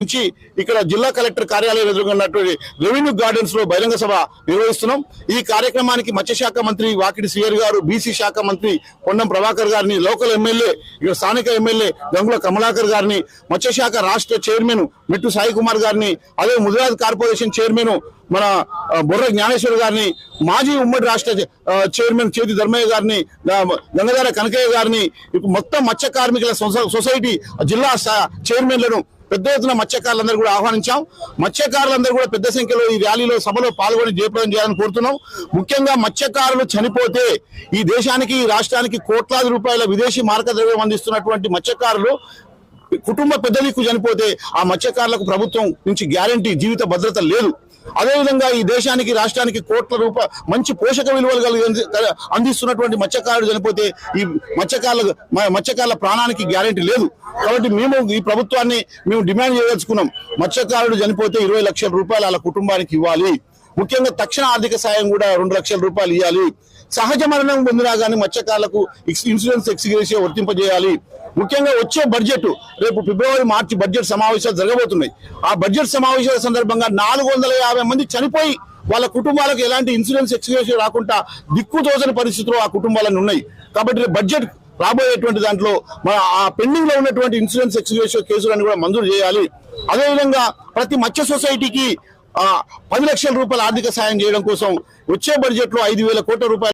నుంచి ఇక్కడ జిల్లా కలెక్టర్ కార్యాలయం ఎదురుకున్నటువంటి రెవెన్యూ గార్డెన్స్లో బహిరంగ సభ నిర్వహిస్తున్నాం. ఈ కార్యక్రమానికి మత్స్యశాఖ మంత్రి వాకిడి సీఆర్ గారు బీసీ శాఖ మంత్రి పొన్నం ప్రభాకర్ గారిని లోకల్ ఎమ్మెల్యే ఇక్కడ స్థానిక ఎమ్మెల్యే గంగుల కమలాకర్ గారిని మత్స్యశాఖ రాష్ట్ర చైర్మన్ మిట్టు సాయి కుమార్ గారిని అదే ముదిరాజ్ కార్పొరేషన్ చైర్మన్ మన బుర్ర జ్ఞానేశ్వర్ గారిని మాజీ ఉమ్మడి రాష్ట్ర చైర్మన్ చేతి ధర్మయ్య గారిని ఆ, గంగధార కనకయ్య గారిని ఇప్పుడు మొత్తం మత్స్య కార్మికుల సొసైటీ జిల్లా చైర్మన్లను పెద్ద ఎత్తున మత్స్యకారులందరూ కూడా ఆహ్వానించాం. మత్స్యకారులందరూ కూడా పెద్ద సంఖ్యలో ఈ ర్యాలీలో సభలో పాల్గొని జయప్రదం చేయాలని కోరుతున్నాం. ముఖ్యంగా మత్స్యకారులు చనిపోతే ఈ దేశానికి ఈ రాష్ట్రానికి కోట్లాది రూపాయల విదేశీ మార్క ద్రవ్యం అందిస్తున్నటువంటి మత్స్యకారులు కుటుంబ పెద్దలకు చనిపోతే ఆ మత్స్యకారులకు ప్రభుత్వం నుంచి గ్యారంటీ జీవిత భద్రత లేదు. అదేవిధంగా ఈ దేశానికి రాష్ట్రానికి కోట్ల రూపాయ మంచి పోషక విలువలు కలిగి అంది- అందిస్తున్నటువంటి మత్స్యకారుడు చనిపోతే ఈ మత్స్యకారుల మత్స్యకారుల ప్రాణానికి గ్యారంటీ లేదు. కాబట్టి మేము ఈ ప్రభుత్వాన్ని మేము డిమాండ్ చేయదలుచుకున్నాం. మత్స్యకారుడు చనిపోతే ఇరవై లక్షల రూపాయలు వాళ్ళ కుటుంబానికి ఇవ్వాలి. ముఖ్యంగా తక్షణ ఆర్థిక సాయం కూడా రెండు లక్షల రూపాయలు ఇవ్వాలి. సహజ మరణం పొందినా కానీ మత్స్యకారులకు ఇన్సూరెన్స్ ఎక్స్గ్రేషియా వర్తింపజేయాలి. ముఖ్యంగా వచ్చే బడ్జెట్ రేపు ఫిబ్రవరి మార్చి బడ్జెట్ సమావేశాలు జరగబోతున్నాయి. ఆ బడ్జెట్ సమావేశాల సందర్భంగా నాలుగు వందల యాభై మంది చనిపోయి వాళ్ళ కుటుంబాలకు ఎలాంటి ఇన్సూరెన్స్ ఎక్స్గ్రేషన్ రాకుండా దిక్కుతోచని పరిస్థితులు ఆ కుటుంబాలను ఉన్నాయి. కాబట్టి బడ్జెట్ రాబోయేటువంటి దాంట్లో మన ఆ పెండింగ్లో ఉన్నటువంటి ఇన్సూరెన్స్ ఎక్స్గ్రేషియా కేసులను కూడా మంజూరు చేయాలి. అదేవిధంగా ప్రతి మత్స్య సొసైటీకి పది లక్షల రూపాయల ఆర్థిక సాయం చేయడం కోసం వచ్చే బడ్జెట్లో ఐదు వేల కోట్ల రూపాయలు